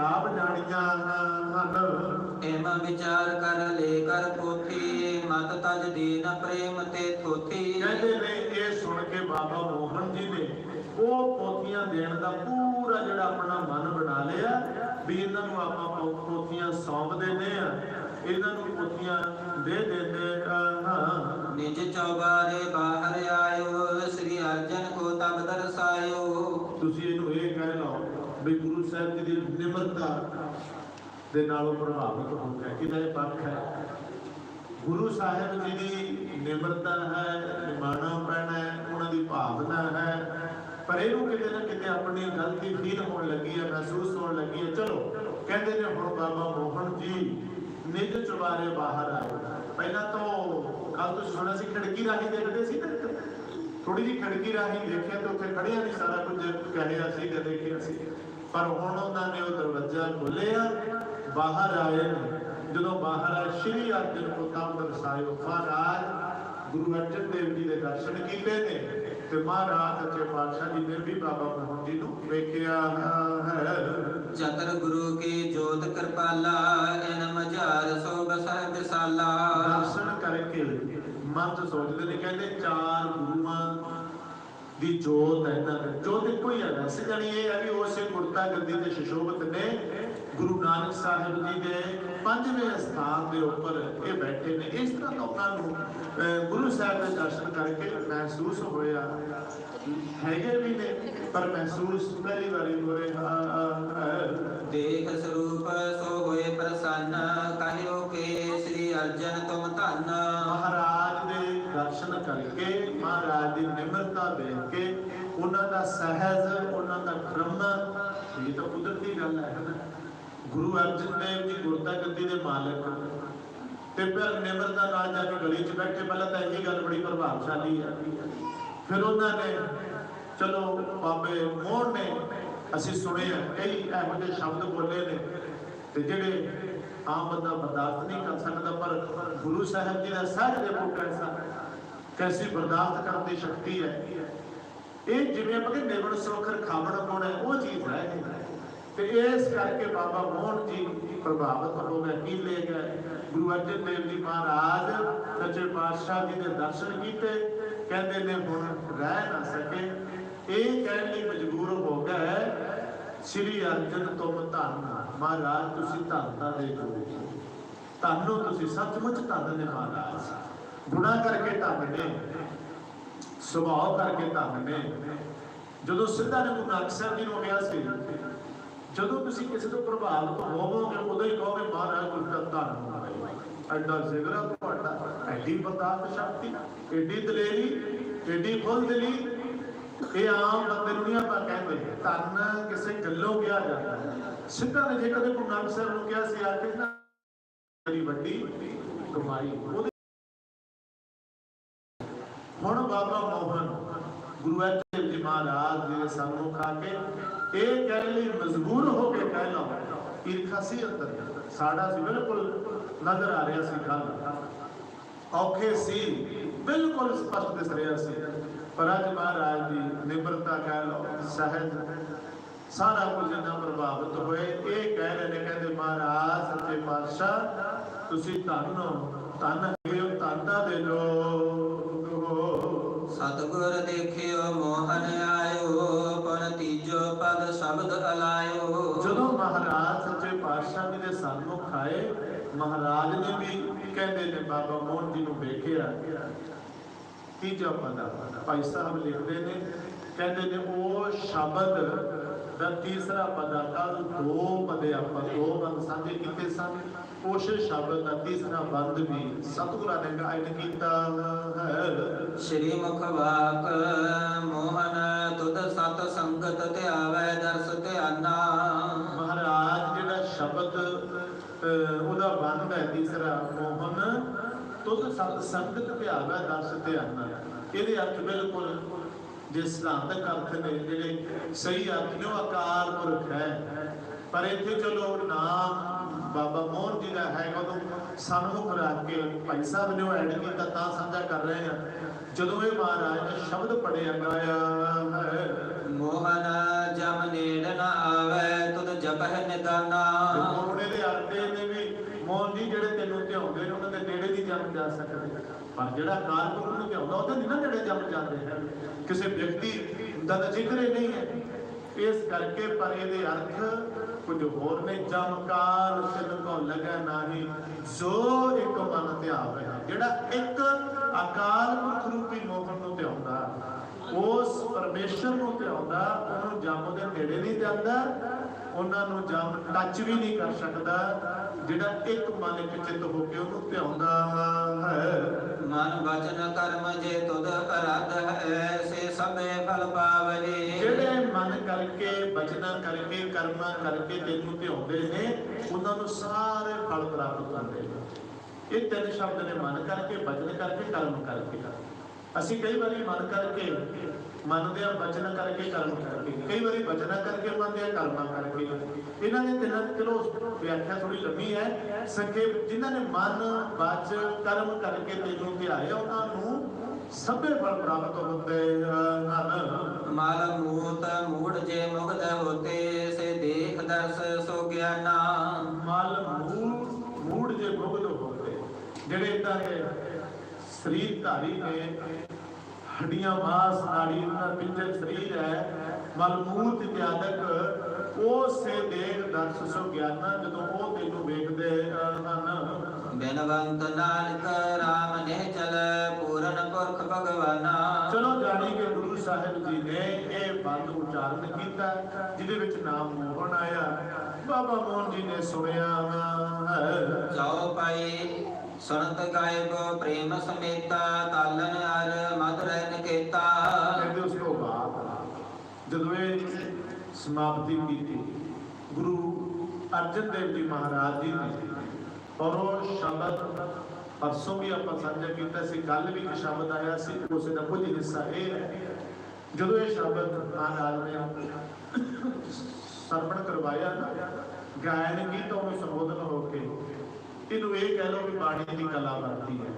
ਲਾਭ ਜਾਣੀਆਂ ਹਨ। ਏਮ ਵਿਚਾਰ ਕਰ ਲੈ ਕਰ ਪੋਥੀ ਮਤ ਤਜ ਦੀਨ ਪ੍ਰੇਮ ਤੇ ਥੋਥੀ। ਕਹਿੰਦੇ ਨੇ ਇਹ ਸੁਣ ਕੇ ਬਾਬਾ ਮੋਹਨ ਜੀ ਨੇ ਉਹ ਪੋਥੀਆਂ ਦੇਣ ਦਾ ਪੂਰਾ ਜਿਹੜਾ ਆਪਣਾ ਮਨ ਬਣਾ ਲਿਆ ਵੀ ਇਹਨਾਂ ਨੂੰ ਆਪਾਂ ਪੋਥੀਆਂ ਸੌਂਪ ਦਿੰਦੇ ਆ ਇਹਨਾਂ ਨੂੰ ਪੋਥੀਆਂ ਦੇ ਦਿੰਦੇ ਹਾਂ। ਨਿਜ ਚੌਬਾਰੇ ਬਾਹਰ ਆਇਓ ਸ੍ਰੀ ਅਰਜਨ ਕੋ ਤਬ ਦਰਸਾਇਓ ਤੁਸੀਂ ਇਹਨੂੰ ਇਹ ਕਹਿ ਲਓ ਵੀ ਗੁਰੂ ਸਾਹਿਬ ਜੀ ਦੀ ਨਿਮਰਤਾ ਦੇ ਨਾਲੋਂ ਪ੍ਰਭਾਵਿਤ ਹੋ ਗਿਆ ਕਿਹਦਾ ਇਹ ਪੱਖ ਹੈ? ਗੁਰੂ ਸਾਹਿਬ ਜੀ ਦੀ ਨਿਮਰਤਾ ਹੈ, ਨਿਮਾਣਾ ਪੈਣਾ ਹੈ, ਉਹਨਾਂ ਦੀ ਭਾਵਨਾ ਹੈ, ਪਰ ਇਹਨੂੰ ਕਿਤੇ ਨਾ ਕਿਤੇ ਆਪਣੀ ਗਲਤੀ ਫੀਲ ਹੋਣ ਲੱਗੀ ਹੈ, ਮਹਿਸੂਸ ਹੋਣ ਲੱਗੀ ਹੈ। ਚਲੋ, ਕਹਿੰਦੇ ਨੇ ਹੁਣ ਬਾਬਾ ਮੋਹਨ ਜੀ ਨਿੱਜ ਚੁਬਾਰੇ ਬਾਹਰ ਆਏ ਪਹਿਲਾਂ ਤਾਂ ਕੱਲ ਤੁਸੀਂ ਸੁਣਿਆ ਸੀ, ਖਿੜਕੀ ਰਾਹੀਂ ਦੇਖਦੇ ਸੀ ਨਾ? ਥੋੜੀ ਜਿਹੀ ਖਿੜਕੀ ਰਾਹੀਂ ਦੇਖਿਆ ਤੇ ਉੱਥੇ ਖੜਿਆ ਨਹੀਂ ਸਾਰਾ ਕੁਝ ਕਹਿਆ ਸੀ ਜਾਂ ਦੇਖਿਆ ਸੀ। ਪਰ ਹੁਣ ਉਹਨਾਂ ਨੇ ਉਹ ਦਰਵਾਜ਼ਾ ਖੋਲ੍ਹਿਆ ਬਾਹਰ ਆਏ ਨੇ। ਜਦੋਂ ਬਾਹਰ ਆਏ ਸ਼੍ਰੀ ਅਰਜਨ ਤਮ ਦਰਸਾਇਓ ਮਹਾਰਾਜ ਗੁਰੂ ਅਰਜਨ ਦੇਵ ਜੀ ਦੇ ਦਰਸ਼ਨ ਕੀਤੇ ਨੇ ਤੇ ਮਹਾਰਾਜ ਸੱਚੇ ਪਾਤਸ਼ਾਹ ਜੀ ਨੇ ਵੀ ਬਾਬਾ ਮੋਹਨ ਜੀ ਨੂੰ ਵੇਖਿਆ। ਹੈ ਚਤਰ ਗੁਰੂ ਕੀ ਜੋਤ ਕਿਰਪਾਲਾ ਇਨ ਮਝਾਰ ਸੋ ਬਸਰ ਵਿਸਾਲਾ ਦਰਸ਼ਨ ਕਰਕੇ ਮਨ ਸੋਚਦੇ ਨੇ ਕਹਿੰਦੇ ਚਾਰ ਗੁਰੂਆਂ ਦੀ ਜੋਤ ਹੈ ਦੇ। ਜੋਤ ਇੱਕੋ ਹੀ ਹੈ ਜਾਣੀ ਇਹ ਹੈ ਵੀ ਉਸੇ ਗੁਰਤਾ ਗੱਦੀ ਤੇ ਸ਼ਸ਼ੋਭਤ ਨੇ। ਗੁਰੂ ਨਾਨਕ ਸਾਹਿਬ ਜੀ ਦੇ ਪੰਜਵੇਂ ਸਥਾਨ ਦੇ ਉੱਪਰ ਇਹ ਬੈਠੇ ਨੇ। ਇਸ ਤਰ੍ਹਾਂ ਉਹਨਾਂ ਨੂੰ ਗੁਰੂ ਸਾਹਿਬ ਦੇ ਦਰਸ਼ਨ ਕਰਕੇ ਮਹਿਸੂਸ ਹੋਇਆ। ਹੈਗੇ ਵੀ ਨੇ ਪਰ ਮਹਿਸੂਸ ਪਹਿਲੀ ਵਾਰੀ ਹੋ ਰਿਹਾ। ਦੇਖ ਸਰੂਪ ਸੋ ਹੋਏ ਪ੍ਰਸੰਨ ਕਹਿਓ ਕਿ ਸ੍ਰੀ ਅਰਜਨ ਤੁਮ ਧੰਨ। ਮਹਾਰਾਜ ਦੇ ਦਰਸ਼ਨ ਕਰਕੇ ਮਹਾਰਾਜ ਦੀ ਨਿਮਰਤਾ ਦੇਖ ਕੇ ਉਹਨਾਂ ਦਾ ਸਹਿਜ, ਉਹਨਾਂ ਦਾ ਬ੍ਰਹਮ, ਇਹ ਤਾਂ ਕੁਦਰਤੀ ਗੱਲ ਹੈ ਨਾ? ਗੁਰੂ ਅਰਜਨ ਦੇਵ ਜੀ ਗੁਰਤਾ ਗੱਦੀ ਦੇ ਮਾਲਕ ਤੇ ਫਿਰ ਨਿਮਰਤਾ ਨਾਲ ਜਾ ਕੇ ਗਲੀ 'ਚ ਬੈਠੇ, ਪਹਿਲਾਂ ਤਾਂ ਇਹੀ ਗੱਲ ਬੜੀ ਪ੍ਰਭਾਵਸ਼ਾਲੀ ਹੈ ਫਿਰ ਉਹਨਾਂ ਨੇ, ਚਲੋ ਬਾਬੇ ਮੋਹਨ ਨੇ, ਅਸੀਂ ਸੁਣੇ ਆ ਕਈ ਇਹੋ ਜਿਹੇ ਸ਼ਬਦ ਬੋਲੇ ਨੇ, ਤੇ ਜਿਹੜੇ ਆਮ ਬੰਦਾ ਬਰਦਾਸ਼ਤ ਨਹੀਂ ਕਰ ਸਕਦਾ, ਪਰ ਗੁਰੂ ਸਾਹਿਬ ਜੀ ਦਾ ਸਹਿਜ ਦੇ ਪੁੱਤ ਐਸਾ ਬਰਦਾਸ਼ਤ ਕਰਨ ਦੀ ਸ਼ਕਤੀ ਹੈ। ਇਹ ਜਿਵੇਂ ਆਪਾਂ ਕਿ ਨਿਵਣ ਸੋਖਰ ਖਾਵਣ ਪਾਉਣਾ ਉਹ ਚੀਜ਼ ਹੈ ਇਹ। ਤੇ ਇਸ ਕਰਕੇ ਬਾਬਾ ਮੋਹਨ ਜੀ ਪ੍ਰਭਾਵਿਤ ਹੋ ਗਏ ਕੀਲੇ ਗਏ? ਗੁਰੂ ਅਰਜਨ ਦੇਵ ਜੀ ਮਹਾਰਾਜ, ਸੱਚੇ ਪਾਤਸ਼ਾਹ ਜੀ ਦੇ ਦਰਸ਼ਨ ਕੀਤੇ। ਕਹਿੰਦੇ ਨੇ, ਹੁਣ ਰਹਿ ਨਾ ਸਕੇ। ਇਹ ਕਹਿਣ ਲਈ ਮਜਬੂਰ ਹੋ ਗਏ, ਸ੍ਰੀ ਅਰਜਨ ਤੁਮ ਧੰਨ ਮਹਾਰਾਜ, ਤੁਸੀਂ ਧੰਨਤਾ ਦੇ ਗੁਰੂ ਧੰਨੋ ਤੁਸੀਂ, ਸੱਚਮੁੱਚ ਧੰਨ ਨੇ ਮਹਾਰਾਜ। ਗੁਨਾਹ ਕਰਕੇ ਧੰਨ ਨੇ, ਸੁਭਾਅ ਕਰਕੇ ਧੰਨ ਨੇ। ਜਦੋਂ ਸਿੱਧਾ ਨੇ ਗੁਰੂ ਨਾਨਕ ਸਾਹਿਬ ਜੀ ਨੂੰ ਕਿਹਾ ਸੀ, ਜਦੋਂ ਤੁਸੀਂ ਕਿਸੇ ਤੋਂ ਪ੍ਰਭਾਵਿਤ ਹੋਵੋਗੇ, ਉਦੋਂ ਹੀ ਕਹੋਗੇ, ਮਹਾਰਾਜ ਗੁਰੂ ਦਾ ਧੰਨ ਹੋ ਐਡਾ ਜ਼ਿਗਰਾ ਤੁਹਾਡਾ, ਐਡੀ ਬਰਦਾਸ਼ਤ ਸ਼ਕਤੀ, ਐਡੀ ਦਲੇਰੀ, ਐਡੀ ਫੁੱਲ ਇਹ ਆਮ ਬੰਦੇ ਨੂੰ ਨਹੀਂ ਆਪਾਂ ਕਹਿੰਦੇ। ਧੰਨ ਕਿਸੇ ਗੱਲੋਂ ਕਿਹਾ ਜਾਂਦਾ ਸਿੱਧਾ ਨੇ ਜੇ ਕਦੇ ਗੁਰੂ ਨਾਨਕ ਸਾਹਿਬ ਨੂੰ ਕਿਹਾ ਸੀ, ਆ ਨਾ ਵੱਡੀ ਕਮਾਈ, ਉਹਦੇ ਹੁਣ ਬਾਬਾ ਮੋਹਨ ਗੁਰੂ ਅਰਜਨ ਦੇਵ ਮਹਾਰਾਜ ਦੇ ਸਾਹਮਣੇ ਆ ਕੇ ਇਹ ਕਹਿਣ ਲਈ ਮਜਬੂਰ ਹੋ ਕੇ ਕਹਿਣਾ ਈਰਖਾ ਸੀ ਅੰਦਰ। ਸਾਡਾ ਸੀ ਬਿਲਕੁਲ ਨਜ਼ਰ ਆ ਰਿਹਾ ਸੀ ਗੱਲ ਔਖੇ ਸੀ, ਬਿਲਕੁਲ ਸਪਸ਼ਟ ਦਿਸ ਰਿਹਾ ਸੀ। ਪਰ ਅੱਜ ਮਹਾਰਾਜ ਦੀ ਨਿਮਰਤਾ ਕਹਿ ਲਓ, ਸਹਿਜ, ਸਾਰਾ ਕੁਝ ਇਹਨਾਂ ਪ੍ਰਭਾਵਿਤ ਹੋਏ। ਇਹ ਕਹਿ ਰਹੇ ਨੇ, ਕਹਿੰਦੇ ਮਹਾਰਾਜ, ਸੱਚੇ ਪਾਤਸ਼ਾਹ, ਤੁਸੀਂ ਧੰਨ ਹੋ ਧੰਨ ਹੋ ਧੰਨਤਾ ਦੇ ਲੋ ਪਾਤਸ਼ਾਹ ਜੀ ਦੇ ਸਨਮੁਖ ਆਏ ਮਹਾਰਾਜ ਨੇ ਵੀ ਕਹਿੰਦੇ ਨੇ, ਬਾਬਾ ਮੋਹਨ ਜੀ ਨੂੰ ਵੇਖਿਆ। ਤੀਜਾ ਪਦ ਭਾਈ ਸਾਹਿਬ ਲਿਖਦੇ ਨੇ, ਕਹਿੰਦੇ ਨੇ, ਉਹ ਸ਼ਬਦ ਦਾ ਤੀਸਰਾ ਪਦ ਕੱਲ ਦੋ ਪਦੇ ਆਪਾਂ, ਦੋ ਬੰਦ ਸਾਂਝੇ ਕੀਤੇ ਸਨ। ਉਸ ਸ਼ਬਦ ਦਾ ਤੀਸਰਾ ਬੰਦ ਵੀ ਸਤਿਗੁਰਾਂ ਨੇ ਗਾਇਨ ਕੀਤਾ। ਹੈ ਸ਼੍ਰੀ ਮੁਖ ਵਾਕ ਮੋਹਨ, ਤੁਧ ਸਤ ਸੰਗਤ ਧਿਆਵੈ, ਦਰਸ ਧਿਆਨਾ। ਉਹਦਾ ਬੰਦ ਹੈ ਤੀਸਰਾ ਮੋਹਨ, ਤੁਧ ਸਤ ਸੰਗਤ ਧਿਆਵਾ ਦਸ ਧਿਆਨਾ। ਇਹਦੇ ਅਰਥ ਬਿਲਕੁਲ ਜੇ ਸਿਧਾਂਤਕ ਅਰਥ ਨੇ, ਜਿਹੜੇ ਸਹੀ ਅਰਥ ਨੇ ਆਕਾਰ ਪੁਰਖ ਹੈ। ਪਰ ਇੱਥੇ ਚਲੋ ਨਾਮ ਬਾਬਾ ਮੋਹਨ ਜੀ ਦਾ ਹੈ, ਉਦੋਂ ਸਨਮੁਖ ਰੱਖ ਕੇ ਭਾਈ ਸਾਹਿਬ ਨੇ ਉਹ ਐਡ ਕੀਤਾ, ਤਾਂ ਸਾਂਝਾ ਕਰ ਰਹੇ ਆ ਜਦੋਂ ਇਹ ਮਹਾਰਾਜ ਨੇ ਸ਼ਬਦ ਪੜਿਆ ਗਾਇਆ ਮੋਹਨ ਜਮ ਨੇੜ ਨ ਆਵੈ ਜਪਹਿ ਨਿਦਾਨਾ ਮੋਹਣੇ ਦੇ ਅਰਥੇ ਨੇ ਵੀ ਮੋਹਨ ਜਿਹੜੇ ਤੈਨੂੰ ਧਿਆਉਂਦੇ ਨੇ, ਉਹਨਾਂ ਦੇ ਨੇੜੇ ਨਹੀਂ ਜੰਮ ਜਾ ਸਕਦੇ। ਪਰ ਜਿਹੜਾ ਅਕਾਲ ਪੁਰਖ ਨੂੰ ਧਿਆਉਂਦਾ ਉਹਦੇ ਨਹੀਂ ਨਾ ਨੇੜੇ ਜੰਮ ਜਾਂਦੇ ਹਨ ਕਿਸੇ ਵਿਅਕਤੀ ਦਾ ਤਾਂ ਜ਼ਿਕਰ ਹੀ ਨਹੀਂ ਹੈ। ਇਸ ਕਰਕੇ ਪਰ ਇਹਦੇ ਅਰਥ ਕੁਝ ਹੋਰ ਨੇ ਚਮਕਾਰ ਤਿਲ ਕੋ ਲਗਾ ਨਹੀਂ, ਜੋ ਇੱਕ ਮਨ ਧਿਆਵੇ ਜਿਹੜਾ ਇੱਕ ਅਕਾਲ ਪੁਰਖ ਰੂਪੀ ਮੋਹਨ ਨੂੰ ਧਿਆਉਂਦਾ ਉਸ ਪਰਮੇਸ਼ਰ ਨੂੰ ਧਿਆਉਂਦਾ ਉਹਨੂੰ ਜੰਮ ਦੇ ਨੇੜੇ ਨਹੀਂ ਜਾਂਦਾ ਉਹਨਾਂ ਨੂੰ ਜੰਮ ਟੱਚ ਵੀ ਨਹੀਂ ਕਰ ਸਕਦਾ ਜਿਹੜਾ ਇੱਕ ਮਨ ਇੱਕ ਚਿੱਤ ਹੋ ਕੇ ਉਹਨੂੰ ਧਿਆਉਂਦਾ ਹੈ। ਮਨ ਬਚਨ ਕਰਮ ਜੇ ਤੁਧ ਅਰਧ ਹੈ ਸੇ ਸਭੇ ਫਲ ਪਾਵਹੀ ਜਿਹੜੇ ਮਨ ਕਰਕੇ ਬਚਨਾ ਕਰਕੇ ਕਰਮਾਂ ਕਰਕੇ ਤੈਨੂੰ ਧਿਆਉਂਦੇ ਨੇ ਉਹਨਾਂ ਨੂੰ ਸਾਰੇ ਫਲ ਪ੍ਰਾਪਤ ਹੁੰਦੇ ਨੇ। ਇਹ ਤਿੰਨ ਸ਼ਬਦ ਨੇ ਮਨ ਕਰਕੇ ਬਚਨ ਕਰਕੇ ਕਰਮ ਕਰਕੇ। ਅਸੀਂ ਕਈ ਵਾਰੀ ਮਨ ਕਰਕੇ ਮੰਨਦੇ ਆ ਬਚਨ ਕਰਕੇ ਕਰਮ ਕਰਕੇ। ਕਈ ਵਾਰੀ ਬਚਨਾ ਕਰਕੇ ਮੰਨਦੇ ਆ ਕਰਮਾਂ ਕਰਕੇ ਇਹਨਾਂ ਦੇ ਤਿੰਨਾਂ ਚਲੋ ਵਿਆਖਿਆ ਥੋੜੀ ਲੰਮੀ ਹੈ। ਸੰਖੇਪ ਜਿਨ੍ਹਾਂ ਨੇ ਮਨ ਬਚ ਕਰਮ ਕਰਕੇ ਤੈਨੂੰ ਧਿਆਇਆ ਉਹਨਾਂ ਨੂੰ ਸਭੇ ਫਲ ਪ੍ਰਾਪਤ ਹੁੰਦੇ ਹਨ। ਮਲ ਮੂਤ ਮੂੜ ਜੇ ਮੁਗਧ ਹੋਤੇ ਸੇ ਦੇਖ ਦਰਸ ਸੋ ਗਿਆਨਾ। ਮਲ ਮੂੜ ਮੂੜ ਜੇ ਮੁਗਧ ਹੋਤੇ ਜਿਹੜੇ ਦੇ ਸਰੀਰ ਧਾਰੀ ਨੇ ਹੱਡੀਆਂ ਮਾਸ ਨਾੜੀ ਉਹਨਾਂ ਪਿੰਜਰ ਸਰੀਰ ਹੈ। ਮਲ ਮੂਤ ਇਤਿਆਦਕ ਉਹ ਸੇ ਦੇਖ ਦਰਸ ਸੋ ਗਿਆਨਾ ਜਦੋਂ ਉਹ ਤੈਨੂੰ ਵੇਖਦੇ ਹਨ। ਬਿਨਵੰਤ ਨਾਨਕ ਰਾਮ ਨੇ ਚਲ ਪੂਰਨ ਪੁਰਖ ਭਗਵਾਨਾ। ਚਲੋ ਜਾਣੀ ਕਿ ਗੁਰੂ ਸਾਹਿਬ ਜੀ ਨੇ ਇਹ ਬੰਦ ਉਚਾਰਨ ਕੀਤਾ ਜਿਹਦੇ ਵਿੱਚ ਨਾਮ ਮੋਹਨ ਆਇਆ। ਬਾਬਾ ਮੋਹਨ ਜੀ ਨੇ ਸੁਣਿਆ ਹੈ। ਜਾਓ ਪਾਈ ਸੁਨਤ ਗਾਇਬ, ਪ੍ਰੇਮ ਸਮੇਤਾ, ਤਾਲਨ ਅਰ ਮਧੁਰ ਨਿਕੇਤਾ। ਕਹਿੰਦੇ ਉਸ ਤੋਂ ਬਾਅਦ ਜਦੋਂ ਇਹ ਸਮਾਪਤੀ ਕੀਤੀ, ਗੁਰੂ ਅਰਜਨ ਦੇਵ ਜੀ ਮਹਾਰਾਜ ਜੀ ਨੇ ਔਰ ਉਹ ਸ਼ਬਦ ਪਰਸੋਂ ਵੀ ਆਪਾਂ ਸਾਂਝਾ ਕੀਤਾ ਸੀ ਕੱਲ ਵੀ ਇੱਕ ਸ਼ਬਦ ਆਇਆ ਸੀ, ਉਸੇ ਦਾ ਕੁਝ ਹਿੱਸਾ ਇਹ ਹੈ। ਜਦੋਂ ਇਹ ਸ਼ਬਦ ਮਹਾਰਾਜ ਨੇ ਸਰਵਣ ਕਰਵਾਇਆ ਨਾ, ਗਾਇਨ ਕੀਤਾ ਉਹਨੂੰ ਸੰਬੋਧਨ ਹੋ ਕੇ ਇਹਨੂੰ ਇਹ ਕਹਿ ਲਓ ਵੀ ਬਾਣੀ ਦੀ ਕਲਾ ਵਰਤੀ ਹੈ।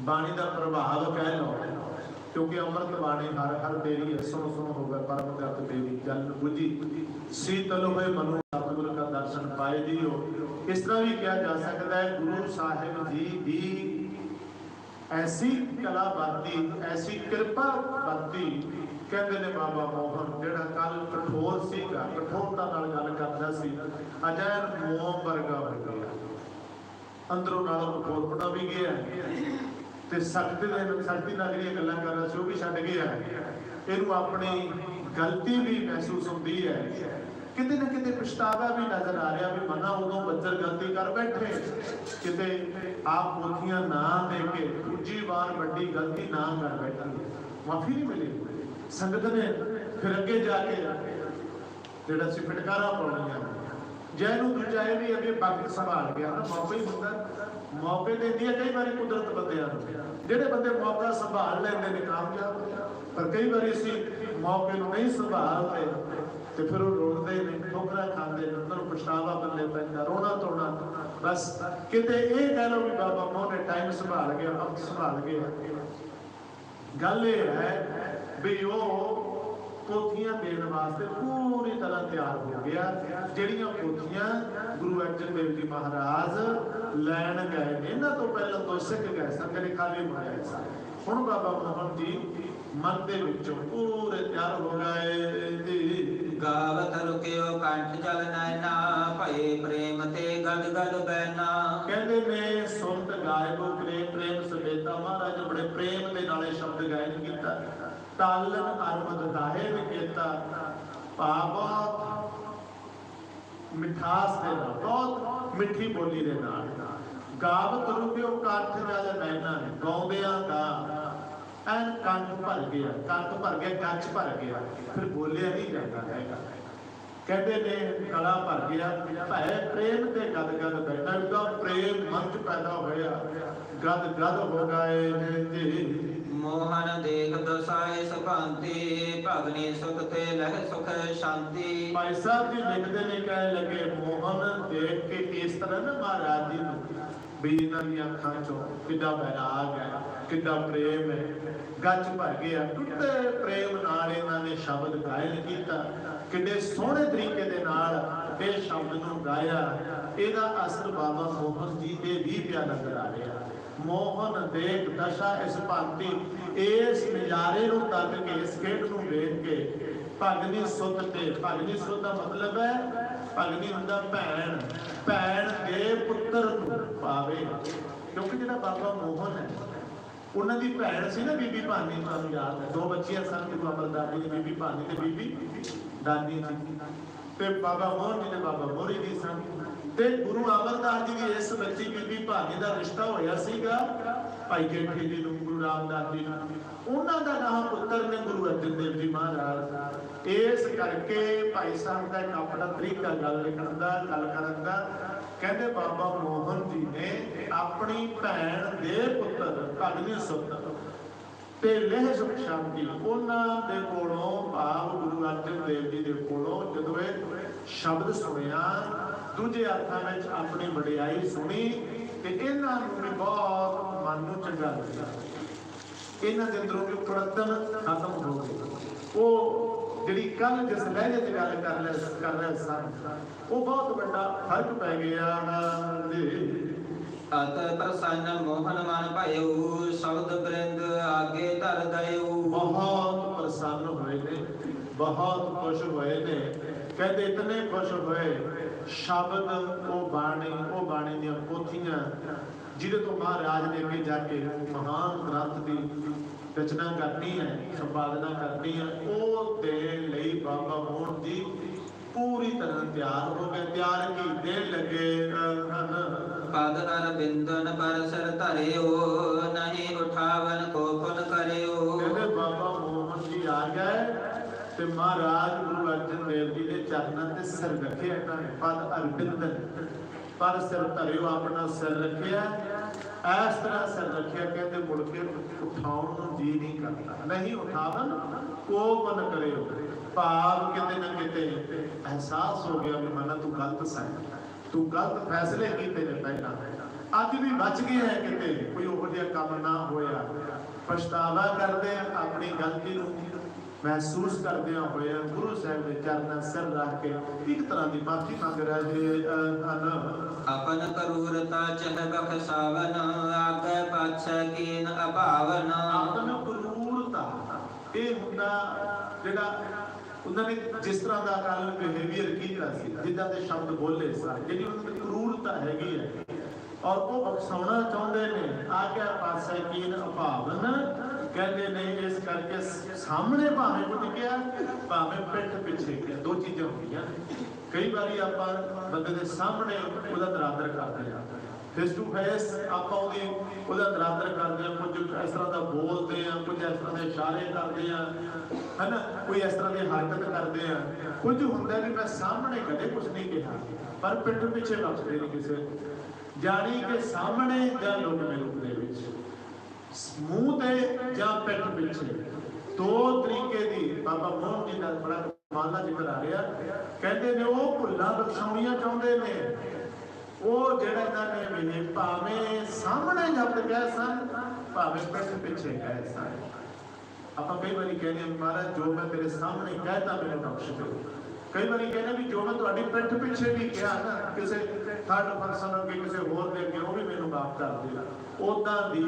ਬਾਣੀ ਦਾ ਪ੍ਰਭਾਵ ਕਹਿ ਲਓ, ਕਿਉਂਕਿ ਅੰਮ੍ਰਿਤ ਬਾਣੀ ਹਰ ਹਰ ਤੇਰੀ ਸੁਣ ਸੁਣ ਹੋਵੇ ਪਰਮ ਗਤ ਤੇਰੀ ਜਨ ਬੁਝੀ। ਸੀਤਲ ਹੋਏ ਮਨੁ ਸਤਿਗੁਰ ਦਾ ਦਰਸ਼ਨ ਪਾਏ ਜੀਓ ਇਸ ਤਰ੍ਹਾਂ ਵੀ ਕਿਹਾ ਜਾ ਸਕਦਾ ਹੈ, ਗੁਰੂ ਸਾਹਿਬ ਜੀ ਦੀ ਐਸੀ ਕਲਾ ਵਰਤੀ, ਐਸੀ ਕਿਰਪਾ ਵਰਤੀ ਕਹਿੰਦੇ ਨੇ ਬਾਬਾ ਮੋਹਨ, ਜਿਹੜਾ ਕੱਲ ਕਠੋਰ ਸੀਗਾ, ਕਠੋਰਤਾ ਨਾਲ ਗੱਲ ਕਰਦਾ ਸੀ ਅਜੈ ਮੋਮ ਵਰਗਾ ਹੋ ਗਿਆ ਅੰਦਰੋਂ ਨਾਲ ਕਠੋਰਪਣਾ ਵੀ ਗਿਆ। ਤੇ ਸਖਤ ਦੇ ਸਖਤੀ ਨਾਲ ਜਿਹੜੀਆਂ ਗੱਲਾਂ ਕਰ ਸੀ, ਉਹ ਵੀ ਛੱਡ ਗਿਆ। ਇਹਨੂੰ ਆਪਣੀ ਗਲਤੀ ਵੀ ਮਹਿਸੂਸ ਹੁੰਦੀ ਹੈ। ਕਿਤੇ ਨਾ ਕਿਤੇ ਪਛਤਾਵਾ ਵੀ ਨਜ਼ਰ ਆ ਰਿਹਾ ਵੀ ਮਨਾ ਉਦੋਂ ਬੱਜਰ ਗਲਤੀ ਕਰ ਬੈਠੇ। ਕਿਤੇ ਆਪ ਪੋਥੀਆਂ ਨਾ ਦੇ ਕੇ ਦੂਜੀ ਵਾਰ ਵੱਡੀ ਗਲਤੀ ਨਾ ਕਰ ਬੈਠੇ। ਮਾਫੀ ਨਹੀਂ ਮਿਲੀ। ਸੰਗਤ ਨੇ ਫਿਰ ਅੱਗੇ ਜਾ ਕੇ ਜਿਹੜਾ ਸੀ ਫਟਕਾਰਾ ਪਾਉਣੀਆਂ ਜੈ ਨੂੰ ਦੂਜਾ ਵੀ ਅੱਗੇ ਵਕਤ ਸੰਭਾਲ ਗਿਆ ਨਾ, ਮੌਕਾ ਹੀ ਹੁੰਦਾ। ਮੌਕੇ ਦਿੰਦੀ ਹੈ, ਕਈ ਵਾਰੀ ਕੁਦਰਤ ਬੰਦਿਆਂ ਨੂੰ, ਜਿਹੜੇ ਬੰਦੇ ਮੌਕਾ ਸੰਭਾਲ ਲੈਂਦੇ ਨੇ ਕਾਮਯਾਬ, ਪਰ ਕਈ ਵਾਰੀ ਅਸੀਂ ਮੌਕੇ ਨੂੰ ਨਹੀਂ ਸੰਭਾਲਦੇ ਤੇ ਫਿਰ ਉਹ ਰੋਣਦੇ ਨੇ, ਠੋਕਰਾਂ ਖਾਂਦੇ ਨੇ ਉਹਨਾਂ ਨੂੰ ਪਛਤਾਵਾ ਬੰਦੇ ਪੈਂਦਾ, ਰੋਣਾ ਤੋਣਾ ਬਸ ਕਿਤੇ ਇਹ ਕਹਿ ਲਓ ਵੀ ਬਾਬਾ ਮੋਹ ਨੇ ਟਾਈਮ ਸੰਭਾਲ ਗਿਆ, ਵਕਤ ਸੰਭਾਲ ਗਿਆ। ਗੱਲ ਇਹ ਹੈ ਵੀ ਉਹ ਪੋਥੀਆਂ ਦੇਣ ਵਾਸਤੇ ਪੂਰੀ ਤਰ੍ਹਾਂ ਤਿਆਰ ਹੋ ਗਿਆ। ਜਿਹੜੀਆਂ ਪੋਥੀਆਂ ਗੁਰੂ ਅਰਜਨ ਦੇਵ ਜੀ ਮਹਾਰਾਜ ਲੈਣ ਗਏ ਨੇ ਇਹਨਾਂ ਤੋਂ ਪਹਿਲਾਂ ਤੋਂ ਸਿੱਖ ਗਏ ਸਨ ਜਿਹੜੇ ਖਾਲੀ ਮਾਰੇ ਸਨ। ਹੁਣ ਬਾਬਾ ਮੋਹਨ ਜੀ ਮਨ ਦੇ ਵਿੱਚੋਂ ਪੂਰੇ ਤਿਆਰ ਹੋ ਗਏ ਜੀ। ਗਾਵਤ ਰੁਕਿਓ ਕੰਠ ਜਲ ਨੈਨਾ ਭਏ ਪ੍ਰੇਮ ਤੇ ਗਦ ਗਦ ਬੈਨਾ ਕਹਿੰਦੇ ਨੇ ਸੁਰਤ ਗਾਇਬੋ ਪ੍ਰੇਮ ਪ੍ਰੇਮ ਸਵੇਤਾ ਮਹਾਰਾਜ ਨੇ ਬੜੇ ਪ੍ਰੇਮ ਦੇ ਨਾਲ ਸ਼ਬਦ ਗਾਇਨ ਕੀਤਾ। ਤਾਲਨ ਅਰਮਦ ਦਾਹੇ ਵਿਕੇਤਾ ਭਾਵ ਮਿਠਾਸ ਦੇ ਨਾਲ, ਬਹੁਤ ਮਿੱਠੀ ਬੋਲੀ ਦੇ ਨਾਲ। ਗਾਵਤ ਰੂਪਿਓ ਕੰਠ ਜਲ ਨੈਣਾ, ਗਾਉਂਦਿਆਂ ਦਾ ਐਨ ਕੰਠ ਭਰ ਗਿਆ, ਕੰਠ ਭਰ ਗਿਆ ਗੱਜ ਭਰ ਗਿਆ, ਫਿਰ ਬੋਲਿਆ ਨਹੀਂ ਜਾਂਦਾ ਹੈਗਾ। ਕਹਿੰਦੇ ਨੇ, ਕਲਾ ਭਰ ਗਿਆ, ਭੈ ਪ੍ਰੇਮ ਤੇ ਗਦ ਗਦ ਬੈਠਾ ਉਹਦਾ ਪ੍ਰੇਮ ਮੰਚ ਪੈਦਾ ਹੋਇਆ। ਗਦ ਗਦ ਹੋ ਗਏ ਨੇ ਜੀ। ਮੋਹਨ ਦੇਖ ਦਸਾਏ ਸੁਭਾਂਤੀ ਭਗਨੀ ਸੁਖ ਤੇ ਲਹਿ ਸੁਖ ਸ਼ਾਂਤੀ। ਭਾਈ ਸਾਹਿਬ ਜੀ ਲਿਖਦੇ ਨੇ ਕਹਿਣ ਲੱਗੇ ਮੋਹਨ ਦੇਖ ਕੇ ਇਸ ਤਰ੍ਹਾਂ ਨਾ ਮਹਾਰਾਜ ਜੀ ਨੂੰ ਵੀ ਇਹਨਾਂ ਦੀਆਂ ਅੱਖਾਂ ਚੋਂ ਕਿੱਡਾ ਬੈਰਾਗ ਹੈ ਕਿੱਡਾ ਪ੍ਰੇਮ ਹੈ ਗੱਜ ਭਰ ਗਿਆ। ਟੁੱਟੇ ਪ੍ਰੇਮ ਨਾਲ ਇਹਨਾਂ ਨੇ ਸ਼ਬਦ ਗਾਇਨ ਕੀਤਾ। ਕਿੰਨੇ ਸੋਹਣੇ ਤਰੀਕੇ ਦੇ ਨਾਲ ਇਹ ਸ਼ਬਦ ਨੂੰ ਗਾਇਆ। ਇਹਦਾ ਅਸਰ ਬਾਬਾ ਮੋਹਨ ਜੀ ਦੇ ਵੀ ਪਿਆ ਨਜ਼ਰ ਆ ਰਿਹਾ। ਮੋਹਨ ਦੇਖ ਦਸ਼ਾ ਇਸ ਭਾਂਤੀ ਇਸ ਨਜ਼ਾਰੇ ਨੂੰ ਤੱਕ ਕੇ, ਇਸ ਖੇਡ ਨੂੰ ਵੇਖ ਕੇ ਭਗਨੀ ਸੁੱਤ ਤੇ। ਭਗਨੀ ਸੁੱਤ ਦਾ ਮਤਲਬ ਹੈ, ਭਗਨੀ ਹੁੰਦਾ ਭੈਣ। ਭੈਣ ਦੇ ਪੁੱਤਰ ਨੂੰ ਪਾਵੇ। ਕਿਉਂਕਿ ਜਿਹੜਾ ਬਾਬਾ ਮੋਹਨ ਹੈ, ਉਹਨਾਂ ਦੀ ਭੈਣ ਸੀ ਨਾ ਬੀਬੀ ਭਾਨੀ, ਤੁਹਾਨੂੰ ਯਾਦ ਹੈ। ਦੋ ਬੱਚੀਆਂ ਸਨ ਗੁਰੂ ਅਮਰਦਾਸ ਜੀ ਦੀ ਬੀਬੀ ਭਾਨੀ ਤੇ ਬੀਬੀ ਦਾਨੀ ਜੀ। ਤੇ ਬਾਬਾ ਮੋਹਨ ਜੀ ਤੇ ਬਾਬਾ ਮੋਹਰੀ ਜੀ ਸਨ। ਤੇ ਗੁਰੂ ਅਮਰਦਾਸ ਜੀ ਦੀ ਇਸ ਬੱਚੀ ਬੀਬੀ ਭਾਨੀ ਦਾ ਰਿਸ਼ਤਾ ਹੋਇਆ ਸੀਗਾ। ਭਾਈ ਜੇਠੀ ਜੀ ਨੂੰ ਗੁਰੂ ਰਾਮਦਾਸ ਜੀ ਨੂੰ। ਉਹਨਾਂ ਦਾ ਨਾਮ ਪੁੱਤਰ ਨੇ ਗੁਰੂ ਅਰਜਨ ਦੇਵ ਜੀ ਮਹਾਰਾਜ। ਇਸ ਕਰਕੇ ਭਾਈ ਸਾਹਿਬ ਦਾ ਇੱਕ ਆਪਣਾ ਤਰੀਕਾ ਗੱਲ ਲਿਖਣ ਦਾ, ਗੱਲ ਕਰਨ ਦਾ। ਕਹਿੰਦੇ ਬਾਬਾ ਮੋਹਨ ਜੀ ਨੇ ਆਪਣੀ ਭੈਣ ਦੇ ਪੁੱਤਰ ਭਗਨੀ ਸੁੱਤ ਤੇ ਲਹਿ ਸੁਖ ਸ਼ਾਂਤੀ ਉਹਨਾਂ ਦੇ ਕੋਲੋਂ ਭਾਵ ਗੁਰੂ ਅਰਜਨ ਦੇਵ ਜੀ ਦੇ ਕੋਲੋਂ ਜਦੋਂ ਇਹ ਸ਼ਬਦ ਸੁਣਿਆ ਦੂਜੇ ਅਰਥਾਂ ਵਿੱਚ ਆਪਣੀ ਵਡਿਆਈ ਸੁਣੀ ਤੇ ਇਹਨਾਂ ਨੂੰ ਵੀ ਬਹੁਤ ਮਨ ਨੂੰ ਚੰਗਾ ਲੱਗਾ। ਇਹਨਾਂ ਦੇ ਅੰਦਰੋਂ ਵੀ ਕੁੜਤਨ ਖਤਮ ਹੋ ਗਈ ਉਹ ਜਿਹੜੀ ਕੱਲ ਜਿਸ ਲਹਿਜੇ ਤੇ ਗੱਲ ਕਰ ਰਿਹਾ ਕਰ ਰਿਹਾ ਸਨ ਉਹ ਬਹੁਤ ਵੱਡਾ ਫ਼ਰਕ ਪੈ ਗਿਆ ਦੇ ਅਤ ਪ੍ਰਸੰਨ ਮੋਹਨ ਮਨ ਭਇਓ ਸ਼ਬਦ ਬ੍ਰਿੰਦ ਆਗੇ ਧਰ ਦਇਓ। ਬਹੁਤ ਪ੍ਰਸੰਨ ਹੋਏ ਨੇ ਬਹੁਤ ਖੁਸ਼ ਹੋਏ ਨੇ। ਕਹਿੰਦੇ ਇਤਨੇ ਖੁਸ਼ ਹੋਏ ਸ਼ਬਦ ਉਹ ਬਾਣੀ ਉਹ ਬਾਣੀ ਦੀਆਂ ਪੋਥੀਆਂ ਜਿਹਦੇ ਤੋਂ ਮਹਾਰਾਜ ਨੇ ਅੱਗੇ ਜਾ ਕੇ ਮਹਾਨ ਗ੍ਰੰਥ ਦੀ ਰਚਨਾ ਕਰਨੀ ਹੈ ਸੰਪਾਦਨਾ ਕਰਨੀ ਹੈ ਉਹ ਦੇਣ ਲਈ ਬਾਬਾ ਮੋਹਨ ਜੀ ਪੂਰੀ ਤਰ੍ਹਾਂ ਤਿਆਰ ਹੋ ਗਏ ਤਿਆਰ ਕੀ ਦੇਣ ਲੱਗੇ ਹਨ। ਪਦ ਅਰ ਬਿੰਦਨ ਪਰ ਸਿਰ ਧਰਿਓ ਨਹੀਂ ਉਠਾਵਨ ਕੋ ਕਰਿਓ। ਕਹਿੰਦੇ ਬਾਬਾ ਮੋਹਨ ਜੀ ਆ ਗਏ। ਤੇ ਮਹਾਰਾਜ ਗੁਰੂ ਅਰਜਨ ਦੇਵ ਜੀ ਦੇ ਚਰਨਾਂ ਤੇ ਸਿਰ ਰੱਖਿਆ ਇਹਨਾਂ ਨੇ, ਪਦ ਅਰਬਿੰਦਨ ਪਰ ਸਿਰ ਧਰਿਓ ਆਪਣਾ ਸਿਰ ਰੱਖਿਆ, ਇਸ ਤਰ੍ਹਾਂ ਸਿਰ ਰੱਖਿਆ ਕਹਿੰਦੇ ਮੁੜ ਕੇ ਉਠਾਉਣ ਨੂੰ ਜੀ ਨਹੀਂ ਕਰਦਾ। ਨਹੀਂ ਉਠਾਵਨ ਕੋਪਨ ਕਰਿਓ। ਭਾਵ ਕਿਤੇ ਨਾ ਕਿਤੇ ਅਹਿਸਾਸ ਹੋ ਗਿਆ ਵੀ ਮਨਾ ਤੂੰ ਗਲਤ ਸੈਂ ਤੂੰ ਗਲਤ ਫੈਸਲੇ ਕੀਤੇ ਨੇ ਪਹਿਲਾਂ। ਅੱਜ ਵੀ ਬਚ ਗਿਆ ਹੈ ਕਿਤੇ, ਕੋਈ ਉਹ ਜਿਹਾ ਕੰਮ ਨਾ ਹੋਇਆ। ਪਛਤਾਵਾ ਕਰਦੇ ਆਪਣੀ ਗਲਤੀ ਨੂੰ। ਮਹਿਸੂਸ ਕਰਦਿਆਂ ਹੋਇਆ ਗੁਰੂ ਸਾਹਿਬ ਦੇ ਚਰਨਾਂ ਸਿਰ ਰੱਖ ਕੇ ਇੱਕ ਤਰ੍ਹਾਂ ਦੀ ਮਾਫੀ ਮੰਗ ਰਹੇ ਹਨ ਆਪਨ ਕਰੂਰਤਾ ਚਹ ਬਖਸਾਵਨ ਆਗੇ ਪਾਛੈ ਕੀਨ ਅਭਾਵਨ। ਆਪਨ ਕਰੂਰਤਾ ਇਹ ਹੁੰਦਾ ਜਿਹੜਾ ਉਹਨਾਂ ਨੇ ਜਿਸ ਤਰ੍ਹਾਂ ਦਾ ਕੱਲ ਬਿਹੇਵੀਅਰ ਕੀਤਾ ਸੀ ਜਿੱਦਾਂ ਦੇ ਸ਼ਬਦ ਬੋਲੇ ਸਨ ਜਿਹੜੀ ਉਹਨਾਂ ਦੀ ਕਰੂਰਤਾ ਹੈਗੀ ਹੈ ਔਰ ਉਹ ਬਖਸ਼ਾਉਣਾ ਚਾਹੁੰਦੇ ਨੇ ਆਗਿਆ ਪਾਸੇ ਕੀਨ ਅਭਾਵਨ। ਕਹਿੰਦੇ ਨੇ ਇਸ ਕਰਕੇ ਸਾਹਮਣੇ ਭਾਵੇਂ ਕੁਝ ਕਿਹਾ, ਭਾਵੇਂ ਪਿੱਠ ਪਿੱਛੇ ਕਿਹਾ। ਦੋ ਚੀਜ਼ਾਂ ਹੁੰਦੀਆਂ ਕਈ ਵਾਰੀ ਆਪਾਂ ਬੰਦੇ ਦੇ ਸਾਹਮਣੇ ਉਹਦਾ ਨਰਾਦਰ ਕਰਦੇ ਹਾਂ। ਫੇਸ ਟੂ ਫੇਸ ਆਪਾਂ ਉਹਦੀ, ਉਹਦਾ ਨਰਾਦਰ ਕਰਦੇ ਆ ਕੁਝ ਇਸ ਤਰ੍ਹਾਂ ਦਾ ਬੋਲਦੇ ਆ ਕੁਝ ਇਸ ਤਰ੍ਹਾਂ ਦੇ ਇਸ਼ਾਰੇ ਕਰਦੇ ਆ ਹਨਾ? ਕੋਈ ਇਸ ਤਰ੍ਹਾਂ ਦੀ ਹਰਕਤ ਕਰਦੇ ਆ ਕੁਝ ਹੁੰਦਾ ਵੀ ਮੈਂ ਸਾਹਮਣੇ ਕਦੇ ਕੁਝ ਨਹੀਂ ਕਿਹਾ, ਪਰ ਪਿੱਠ ਪਿੱਛੇ ਬਖਸ਼ਦੇ ਨਹੀਂ ਕਿਸੇ। ਜਾਣੀ ਕਿ ਸਾਹਮਣੇ ਜਾਂ ਲੁਕਵੇਂ ਲੁਕ ਦੇ ਵਿੱਚ। ਮੂੰਹ ਤੇ ਜਾਂ ਪਿੱਠ ਪਿੱਛੇ ਦੋ ਤਰੀਕੇ ਦੀ ਬਾਬਾ ਮੋਹਨ ਜੀ ਦਾ ਬੜਾ ਕਮਾਲ ਜ਼ਿਕਰ ਆ ਰਿਹਾ। ਕਹਿੰਦੇ ਨੇ ਉਹ ਭੁੱਲਾਂ ਬਖਸ਼ਾਉਣੀਆਂ ਚਾਹੁੰਦੇ ਨੇ। ਉਹ ਜਿਹੜਾ ਇਹਨਾਂ ਨੇ ਮਿਲੇ ਭਾਵੇਂ ਸਾਹਮਣੇ ਜਦ ਗਏ ਸਨ, ਭਾਵੇਂ ਪਿੱਠ ਪਿੱਛੇ ਗਏ ਸਨ। ਆਪਾਂ ਕਈ ਵਾਰੀ ਕਹਿੰਦੇ ਮਹਾਰਾਜ, ਜੋ ਮੈਂ ਤੇਰੇ ਸਾਹਮਣੇ ਕਹਿਤਾ, ਮੈਨੂੰ ਬਖਸ਼ ਦਿਓ। ਕਈ ਵਾਰੀ ਕਹਿੰਦੇ ਵੀ ਜੋ ਮੈਂ ਤੁਹਾਡੀ ਪਿੱਠ ਪਿੱਛੇ ਵੀ ਕਿਹਾ ਨਾ, ਕਿਸੇ ਥਰਡ ਫੰਕਸ਼ਨ ਅੱਗੇ ਕਿਸੇ ਹੋਰ ਦੇ ਅੱਗੇ, ਉਹ ਵੀ ਮੈਨੂੰ ਮਾਫ ਕਰ ਦੇ ਉਦਾਂ ਦੀ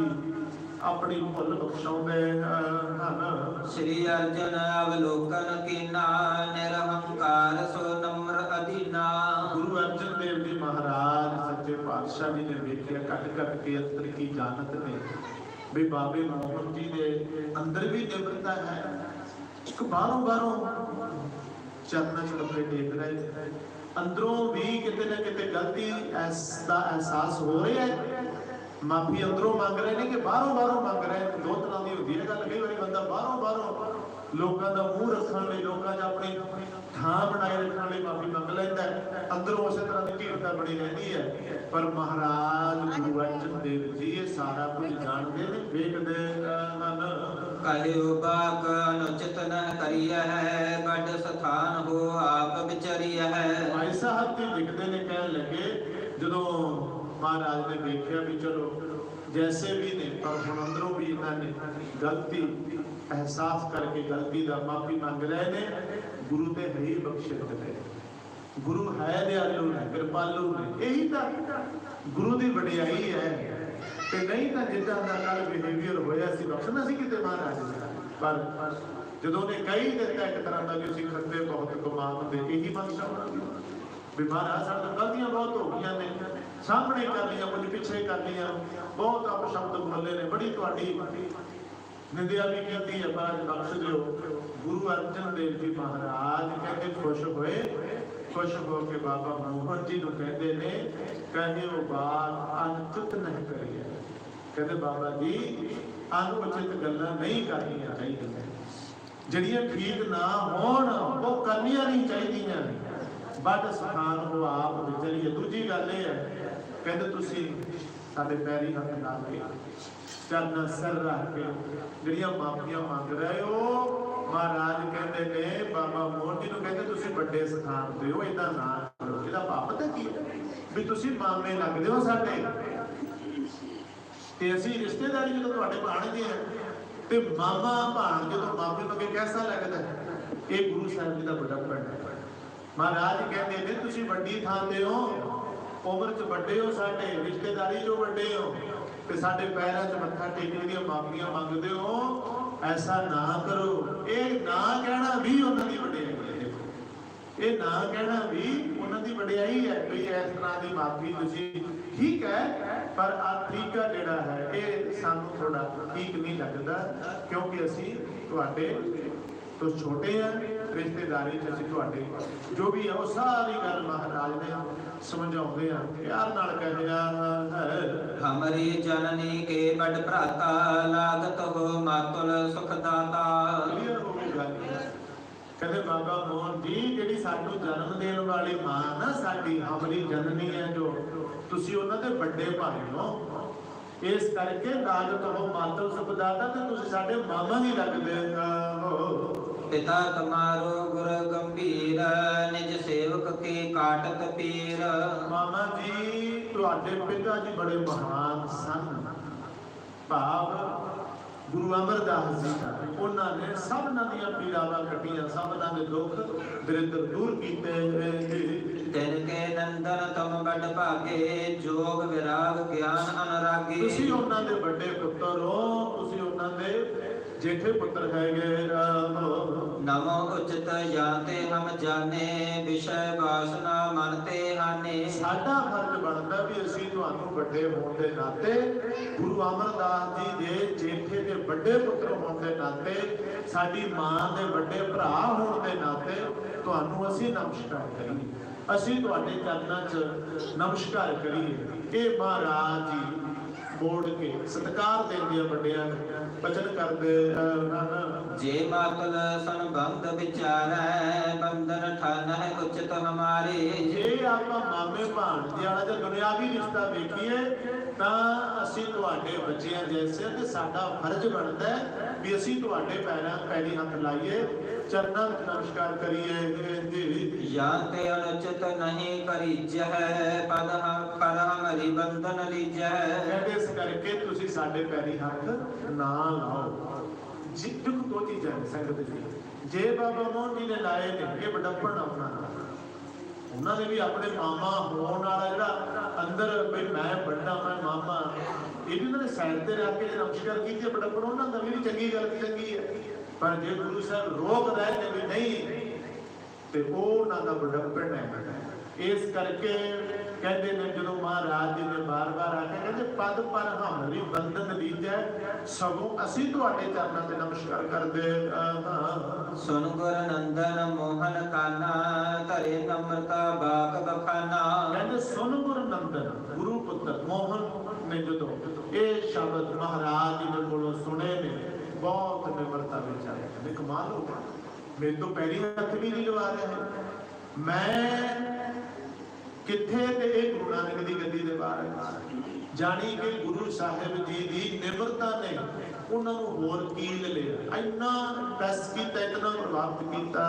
ਆਪਣੀ ਭੁੱਲ ਬਖਸ਼ਾਉਂਦੇ ਹਨ। ਸ੍ਰੀ ਅਰਜਨ ਅਵਲੋਕਨ ਕੀਨਾ ਨਿਰਹੰਕਾਰ ਸੋ ਨਮਰ ਅਧੀਨਾ। ਗੁਰੂ ਅਰਜਨ ਦੇਵ ਜੀ ਮਹਾਰਾਜ ਸੱਚੇ ਪਾਤਸ਼ਾਹ ਜੀ ਨੇ ਵੇਖਿਆ ਕੱਟ ਕੱਟ ਕੇ ਅੰਦਰ ਕੀ ਜਾਣਤ ਨੇ। ਵੀ ਬਾਬੇ ਮੋਹਨ ਜੀ ਦੇ ਅੰਦਰ ਵੀ ਨਿਮਰਤਾ ਹੈ। ਇੱਕ ਬਾਹਰੋਂ ਬਾਹਰੋਂ ਚਰਨਾਂ 'ਚ ਲੱਗੇ ਦੇਖ ਰਹੇ ਅੰਦਰੋਂ ਵੀ ਕਿਤੇ ਨਾ ਕਿਤੇ ਗਲਤੀ ਐਸ ਦਾ ਅਹਿਸਾਸ ਹੋ ਰਿਹਾ ਹੈ। ਮਾਫੀ ਅੰਦਰੋਂ ਮੰਗ ਰਹੇ ਨੇ ਕਿ ਬਾਹਰੋਂ ਬਾਹਰੋਂ ਮੰਗ ਰਹੇ ਨੇ। ਦੋ ਤਰ੍ਹਾਂ ਦੀ ਹੁੰਦੀ ਹੈ ਗੱਲ। ਕਈ ਵਾਰੀ ਬੰਦਾ ਬਾਹਰੋਂ ਬਾਹਰੋਂ ਲੋਕਾਂ ਦਾ ਮੂੰਹ ਰੱਖਣ ਲਈ ਲੋਕਾਂ 'ਚ ਆਪਣੀ ਥਾਂ ਬਣਾਏ ਰੱਖਣ ਲਈ ਮਾਫੀ ਮੰਗ ਲੈਂਦਾ ਹੈ। ਅੰਦਰੋਂ ਉਸੇ ਤਰ੍ਹਾਂ ਦੀ ਢੀਠਤਾ ਬਣੀ ਰਹਿੰਦੀ ਹੈ। ਪਰ ਮਹਾਰਾਜ ਗੁਰੂ ਅਰਜਨ ਦੇਵ ਜੀ ਇਹ ਸਾਰਾ ਕੁਝ ਜਾਣਦੇ ਨੇ ਵੇਖਦੇ ਹਨ। ਬਾਕ ਅਨੁਚਿਤ ਨ ਕਰੀਐ ਹੈ ਬੜ ਸਥਾਨ ਹੋ ਆਪ ਵਿਚਰੀਐ। ਹੈ ਭਾਈ ਸਾਹਿਬ ਜੀ ਲਿਖਦੇ ਨੇ ਕਹਿਣ ਲੱਗੇ ਜਦੋਂ ਮਹਾਰਾਜ ਨੇ ਦੇਖਿਆ ਵੀ ਚਲੋ, ਜੈਸੇ ਵੀ ਨੇ, ਪਰ ਹੁਣ ਅੰਦਰੋਂ ਵੀ ਇਹਨਾਂ ਨੇ ਗਲਤੀ ਅਹਿਸਾਸ ਕਰਕੇ ਗਲਤੀ ਦਾ ਮਾਫੀ ਮੰਗ ਰਹੇ ਨੇ। ਗੁਰੂ ਤੇ ਹੀ ਬਖਸ਼ਿਤ ਨੇ। ਗੁਰੂ ਹੈ ਦਿਆਲੂ ਨੇ, ਕਿਰਪਾਲੂ ਨੇ, ਇਹੀ ਤਾਂ ਗੁਰੂ ਦੀ ਵਡਿਆਈ ਹੈ। ਤੇ ਨਹੀਂ ਤਾਂ ਜਿੱਦਾਂ ਦਾ ਕੱਲ ਬਿਹੇਵੀਅਰ ਹੋਇਆ ਸੀ, ਬਖਸ਼ਣਾ ਸੀ ਕਿਤੇ ਮਹਾਰਾਜ ਨੇ? ਪਰ ਜਦੋਂ ਨੇ ਕਹੀ ਦਿੱਤਾ ਇੱਕ ਤਰ੍ਹਾਂ ਦਾ ਕਿ ਅਸੀਂ ਖੱਤੇ ਬਹੁਤ ਕਮਾਉਂਦੇ ਇਹੀ ਬਖਸ਼ਾ ਵੀ ਮਹਾਰਾਜ, ਸਾਡੇ ਤੋਂ ਗਲਤੀਆਂ ਬਹੁਤ ਹੋ ਗਈਆਂ ਨੇ। ਸਾਹਮਣੇ ਕਰ ਲਈਆਂ ਕੁਝ ਪਿੱਛੇ ਕਰ ਲਈਆਂ ਬਹੁਤ ਆਪ ਸ਼ਬਦ ਬੋਲੇ ਨੇ। ਬੜੀ ਤੁਹਾਡੀ ਨਿੰਦਿਆ ਵੀ ਕੀਤੀ ਹੈ ਪਰ ਬਖਸ਼ ਦਿਓ। ਗੁਰੂ ਅਰਜਨ ਦੇਵ ਜੀ ਮਹਾਰਾਜ ਕਹਿੰਦੇ, ਖੁਸ਼ ਹੋਏ, ਖੁਸ਼ ਹੋ ਕੇ ਬਾਬਾ ਮੋਹਨ ਜੀ ਨੂੰ ਕਹਿੰਦੇ ਨੇ ਕਹਿੰਦੇ ਉਹ ਬਾਤ ਅਨੁਚਿਤ ਨਹੀਂ ਕਰੀਏ ਕਹਿੰਦੇ, ਬਾਬਾ ਜੀ ਅਨੁਚਿਤ ਗੱਲਾਂ ਨਹੀਂ ਕਰਨੀਆਂ ਚਾਹੀਦੀਆਂ। ਜਿਹੜੀਆਂ ਠੀਕ ਨਾ ਹੋਣ, ਉਹ ਕਰਨੀਆਂ ਨਹੀਂ ਚਾਹੀਦੀਆਂ। ਬਟ ਸਥਾਨ ਉਹ ਆਪ ਵਿਚਰੀਏ। ਦੂਜੀ ਗੱਲ ਇਹ ਹੈ ਕਹਿੰਦੇ ਤੁਸੀਂ ਸਾਡੇ ਪੈਰੀ ਹੱਥ ਲਾ ਕੇ ਚਰਨ ਸਿਰ ਰੱਖ ਕੇ ਜਿਹੜੀਆਂ ਮਾਫੀਆਂ ਮੰਗ ਰਹੇ ਹੋ, ਮਹਾਰਾਜ ਕਹਿੰਦੇ ਨੇ, ਬਾਬਾ ਮੋਹਨ ਜੀ ਨੂੰ ਕਹਿੰਦੇ ਤੁਸੀਂ ਵੱਡੇ ਸਥਾਨ ਤੇ ਹੋ ਇਦਾਂ ਨਾ ਕਰੋ। ਇਹਦਾ ਭਾਵ ਪਤਾ ਕੀ ਵੀ ਤੁਸੀਂ ਮਾਮੇ ਲੱਗਦੇ ਹੋ ਸਾਡੇ। ਤੇ ਅਸੀਂ ਰਿਸ਼ਤੇਦਾਰੀ ਜਦੋਂ ਤੁਹਾਡੇ ਭਾਣਜੇ ਆ, ਤੇ ਮਾਮਾ ਭਾਣ ਜਦੋਂ ਮਾਮੇ ਮੰਗੇ ਕਿਹਦਾ ਲੱਗਦਾ ਇਹ ਗੁਰੂ ਸਾਹਿਬ ਜੀ ਦਾ ਵੱਡਾ ਪਿੰਡ ਮਹਾਰਾਜ ਕਹਿੰਦੇ ਨੇ, ਤੁਸੀਂ ਵੱਡੀ ਥਾਂ ਤੇ ਹੋ ਉਮਰ 'ਚ ਵੱਡੇ ਹੋ ਸਾਡੇ, ਰਿਸ਼ਤੇਦਾਰੀ 'ਚੋਂ ਵੱਡੇ ਹੋ, ਤੇ ਸਾਡੇ ਪੈਰਾਂ 'ਚ ਮੱਥਾ ਟੇਕਣ ਦੀਆਂ ਮਾਫੀਆਂ ਮੰਗਦੇ ਹੋ, ਐਸਾ ਨਾ ਕਰੋ। ਇਹ ਨਾ ਕਹਿਣਾ ਵੀ ਉਹਨਾਂ ਦੀ ਵਡਿਆਈ ਹੈ। ਦੇਖੋ, ਇਹ ਨਾ ਕਹਿਣਾ ਵੀ ਉਹਨਾਂ ਦੀ ਵਡਿਆਈ ਹੈ ਕੋਈ ਇਸ ਤਰ੍ਹਾਂ ਦੀ ਮਾਫੀ ਤੁਸੀਂ ਠੀਕ ਹੈ, ਪਰ ਆ ਤਰੀਕਾ ਜਿਹੜਾ ਹੈ, ਇਹ ਸਾਨੂੰ ਥੋੜਾ ਠੀਕ ਨਹੀਂ ਲੱਗਦਾ, ਕਿਉਂਕਿ ਅਸੀਂ ਤੁਹਾਡੇ ਤੋਂ ਛੋਟੇ ਆ ਰਿਸ਼ਤੇਦਾਰੀ ਚ ਅਸੀਂ ਤੁਹਾਡੇ ਜੋ ਵੀ ਹੈ ਉਹ ਸਾਰੀ ਗੱਲ ਮਹਾਰਾਜ ਨੇ ਸਮਝਾਉਂਦੇ ਆ। ਪਿਆਰ ਨਾਲ ਕਹਿੰਦੇ ਆ ਹਮਰੀ ਜਨਨੀ ਕੇ ਬੜ ਭਰਾਤਾ ਲਾਗਤ ਹੋ ਮਾਤੁਲ ਸੁਖ ਦਾਤਾ ਕਲੀਅਰ ਹੋ ਗਈ ਗੱਲ। ਕਹਿੰਦੇ ਬਾਬਾ ਮੋਹਨ ਜੀ ਜਿਹੜੀ ਸਾਨੂੰ ਜਨਮ ਦੇਣ ਵਾਲੀ ਮਾਂ ਨਾ ਸਾਡੀ ਹਮਰੀ ਜਨਨੀ ਹੈ ਜੋ ਤੁਸੀਂ ਉਹਨਾਂ ਦੇ ਵੱਡੇ ਭਾਈ ਹੋ। ਇਸ ਕਰਕੇ ਲਾਗਤ ਹੋ ਮਾਤਲ ਸੁਖਦਾਤਾ ਤੇ ਤੁਸੀਂ ਸਾਡੇ ਮਾਮਾ ਨਹੀਂ ਲੱਗਦੇ ਹੋ। ਪਿਤਾ ਤੁਮਾਰੋ ਗੁਰ ਗੰਭੀਰ, ਨਿਜ ਸੇਵਕ ਕੇ ਕਾਟਤ ਪੀਰ। ਮਾਮਾ ਜੀ, ਤੁਹਾਡੇ ਪਿਤਾ ਜੀ ਬੜੇ ਮਹਾਨ ਸਨ। ਭਾਵ ਗੁਰੂ ਅਮਰਦਾਸ ਜੀ ਉਹਨਾਂ ਨੇ ਸਭਨਾਂ ਦੀਆਂ ਪੀੜਾਵਾਂ ਕੱਟੀਆਂ ਸਭਨਾਂ ਦੇ ਦੁੱਖ ਦਰਿਦਰ ਦੂਰ ਕੀਤੇ। ਤਿਨ ਕੇ ਨੰਦਨ ਤੁਮ ਬੜ ਭਾਗੇ ਜੋਗ ਵਿਰਾਗ ਗਿਆਨ ਅਨਰਾਗੀ। ਤੁਸੀਂ ਉਹਨਾਂ ਦੇ ਵੱਡੇ ਪੁੱਤਰ ਹੋ ਤੁਸੀਂ ਉਹਨਾਂ ਦੇ ਜੇਠੇ ਪੁੱਤਰ ਹੈਗੇ। ਰਾਮ ਨਮੋ ਉਚਿਤ ਜਾਤੇ ਹਮ ਜਾਣੇ ਵਿਸ਼ੈ ਵਾਸਨਾ ਮਨ ਤੇ ਹਾਨੇ। ਸਾਡਾ ਫਰਜ਼ ਬਣਦਾ ਵੀ ਅਸੀਂ ਤੁਹਾਨੂੰ ਵੱਡੇ ਹੋਣ ਦੇ ਨਾਤੇ ਗੁਰੂ ਅਮਰਦਾਸ ਜੀ ਦੇ ਜੇਠੇ ਦੇ ਵੱਡੇ ਪੁੱਤਰ ਹੋਣ ਦੇ ਨਾਤੇ, ਸਾਡੀ ਮਾਂ ਦੇ ਵੱਡੇ ਭਰਾ ਹੋਣ ਦੇ ਨਾਤੇ ਤੁਹਾਨੂੰ ਅਸੀਂ ਨਮਸਕਾਰ ਕਰੀਏ। ਅਸੀਂ ਤੁਹਾਡੇ ਚਰਨਾਂ 'ਚ ਨਮਸਕਾਰ ਕਰੀਏ। ਇਹ ਮਹਾਰਾਜ ਜੀ ਮੋੜ ਕੇ ਸਤਿਕਾਰ ਦਿੰਦੇ ਆ ਵੱਡਿਆਂ ਨੂੰ ਬਚਨ ਕਰਦੇ ਜੇ ਮਾਤਲ ਸੰਬੰਧ ਵਿਚਾਰੈ ਬੰਧਨ ਠਨ ਹੈ ਉਚਿਤ ਹਮਾਰੇ। ਜੇ ਆਪਾਂ ਮਾਮੇ ਭਾਣਜੇ ਵਾਲਾ ਜੇ ਦੁਨਿਆਵੀ ਰਿਸ਼ਤਾ ਵੇਖੀਏ ਤਾਂ ਅਸੀਂ ਤੁਹਾਡੇ ਬੱਚਿਆਂ ਜੈਸੇ ਤੇ ਸਾਡਾ ਫਰਜ਼ ਬਣਦਾ ਵੀ ਅਸੀਂ ਤੁਹਾਡੇ ਪੈਰਾਂ ਪੈਰੀ ਹੱਥ ਲਾਈਏ। ਚਰਨਾਂ ਵਿੱਚ ਨਮਸਕਾਰ ਕਰੀਏ। ਜਾਂ ਤੇ ਅਨੁਚਿਤ ਨਹੀਂ ਕਰੀਜਹਿ ਪਦ ਹਮ ਪਰ ਹਮਰੀ ਬੰਧਨ ਲੀਜਹਿ ਇਸ ਕਰਕੇ ਤੁਸੀਂ ਸਾਡੇ ਪੈਰੀ ਹੱਥ ਨਾ ਲਾਓ। ਜੀ ਦੁੱਖ ਦੋ ਚੀਜ਼ਾਂ ਨੇ ਸੰਗਤ ਜੀ ਜੇ ਬਾਬਾ ਮੋਹਨ ਜੀ ਨੇ ਲਾਏ ਨੇ ਇਹ ਵਡੱਪਣ ਆਪਣਾ ਉਹਨਾਂ ਨੇ ਵੀ ਆਪਣੇ ਮਾਮਾ ਹੋਣ ਵਾਲਾ ਜਿਹੜਾ ਅੰਦਰ ਵੀ ਮੈਂ ਵੱਡਾ ਮੈਂ ਮਾਮਾ। ਇਹ ਵੀ ਉਹਨਾਂ ਨੇ ਸਾਈਡ ਤੇ ਰੱਖ ਕੇ ਨਮਸਕਾਰ ਕੀਤੀ ਵਡੱਪਣ ਉਹਨਾਂ ਦਾ ਵੀ ਚੰਗੀ ਗੱਲ ਚੰਗੀ ਹੈ। ਪਰ ਜੇ ਗੁਰੂ ਸਾਹਿਬ ਰੋਕ ਰਹੇ ਨੇ ਵੀ ਨਹੀਂ ਤੇ ਉਹ ਉਹਨਾਂ ਦਾ ਵਡੱਪਣ ਹੈ ਇਸ ਕਰਕੇ ਕਹਿੰਦੇ ਨੇ ਜਦੋਂ ਮਹਾਰਾਜ ਜੀ ਨੇ ਬਾਰ-ਬਾਰ ਆ ਕੇ ਕਹਿੰਦੇ ਪਦ ਪਰ ਹਮਰੀ ਬੰਧਨ ਲੀਜੈ ਸਗੋਂ ਅਸੀਂ ਤੁਹਾਡੇ ਚਰਨਾਂ ਤੇ ਨਮਸਕਾਰ ਕਰਦੇ ਹਾਂ ਸੁਨ ਗੁਰ ਨੰਦਨ ਮੋਹਨ ਕਾਨਾ ਧਰੇ ਨਮਰਤਾ ਬਾਕ ਬਖਾਨਾ। ਕਹਿੰਦੇ ਸੁਨ ਗੁਰੂ ਨੰਦਨ ਗੁਰੂ ਪੁੱਤਰ ਮੋਹਨ ਨੇ ਜਦੋਂ ਇਹ ਸ਼ਬਦ ਮਹਾਰਾਜ ਜੀ ਦੇ ਕੋਲੋਂ ਸੁਣੇ ਨੇ ਬਹੁਤ ਨਿਮਰਤਾ ਵਿੱਚ ਆਇਆ ਕਹਿੰਦੇ ਕਮਾਲ ਹੋ ਗਿਆ। ਮੇਰੇ ਤੋਂ ਪੈਰੀ ਹੱਥ ਵੀ ਨਹੀਂ ਲਵਾ ਰਿਹਾ ਮੈਂ ਕਿੱਥੇ ਤੇ ਇਹ ਗੁਰੂ ਨਾਨਕ ਦੀ ਗੱਦੀ ਦੇ ਬਾਹਰ। ਜਾਣੀ ਕਿ ਗੁਰੂ ਸਾਹਿਬ ਜੀ ਦੀ ਨਿਮਰਤਾ ਨੇ ਉਹਨਾਂ ਨੂੰ ਹੋਰ ਕੀਲ ਲਿਆ। ਇੰਨਾ ਪ੍ਰੈਸ ਕੀਤਾ ਇਤਨਾ ਪ੍ਰਭਾਵਿਤ ਕੀਤਾ।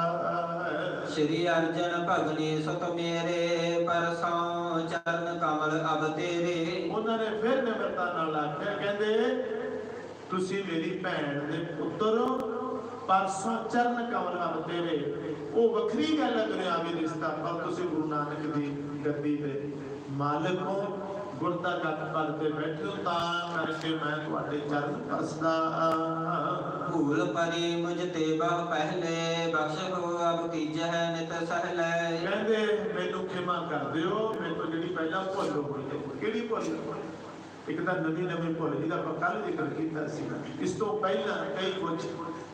ਸ਼੍ਰੀ ਅਰਜਨ ਭਗਨੀ ਸੁਤ ਮੇਰੇ ਪਰਸੋਂ ਚਰਨ ਕਮਲ ਅਬ ਤੇਰੇ ਉਹਨਾਂ ਨੇ ਫਿਰ ਨਿਮਰਤਾ ਨਾਲ ਆਖਿਆ ਕਹਿੰਦੇ ਤੁਸੀਂ ਮੇਰੀ ਭੈਣ ਦੇ ਪੁੱਤਰ ਹੋ ਪਰਸੋਂ ਚਰਨ ਕਮਲ ਤੇਰੇ। ਉਹ ਵੱਖਰੀ ਗੱਲ ਹੈ ਦੁਨਿਆਵੀ ਰਿਸ਼ਤਾ ਪਰ ਤੁਸੀਂ ਗੁਰੂ ਨਾਨਕ ਦੀ ਗੱਦੀ ਦੇ ਮਾਲਕ ਹੋ। ਗੁਰਦਾ ਗੱਤ ਪਦ ਤੇ ਬੈਠੇ ਹੋ ਤਾਂ ਕਰਕੇ ਮੈਂ ਤੁਹਾਡੇ ਚਰਨ ਪਰਸਦਾ ਭੂਲ ਪਰੀ ਮੁਝ ਤੇ ਬਹੁ ਪਹਿਲੇ ਬਖਸ਼ ਹੋ ਅਬ ਕੀਜੈ ਨਿਤ ਸਹਲੇ ਕਹਿੰਦੇ ਮੈਨੂੰ ਖਿਮਾ ਕਰ ਦਿਓ ਮੈਨੂੰ ਜਿਹੜੀ ਪਹਿਲਾਂ ਭੁੱਲ ਹੋਈ ਹੈ ਕਿਹੜੀ ਭੁੱਲ? ਇੱਕ ਤਾਂ ਨਵੀਂ ਨਵੀਂ ਭੁੱਲ ਜਿਹਦਾ ਆਪਾਂ ਕੱਲ ਜ਼ਿਕਰ ਕੀਤਾ ਸੀ ਇਸ ਤੋਂ ਪਹਿਲਾਂ ਕਈ ਕੁਝ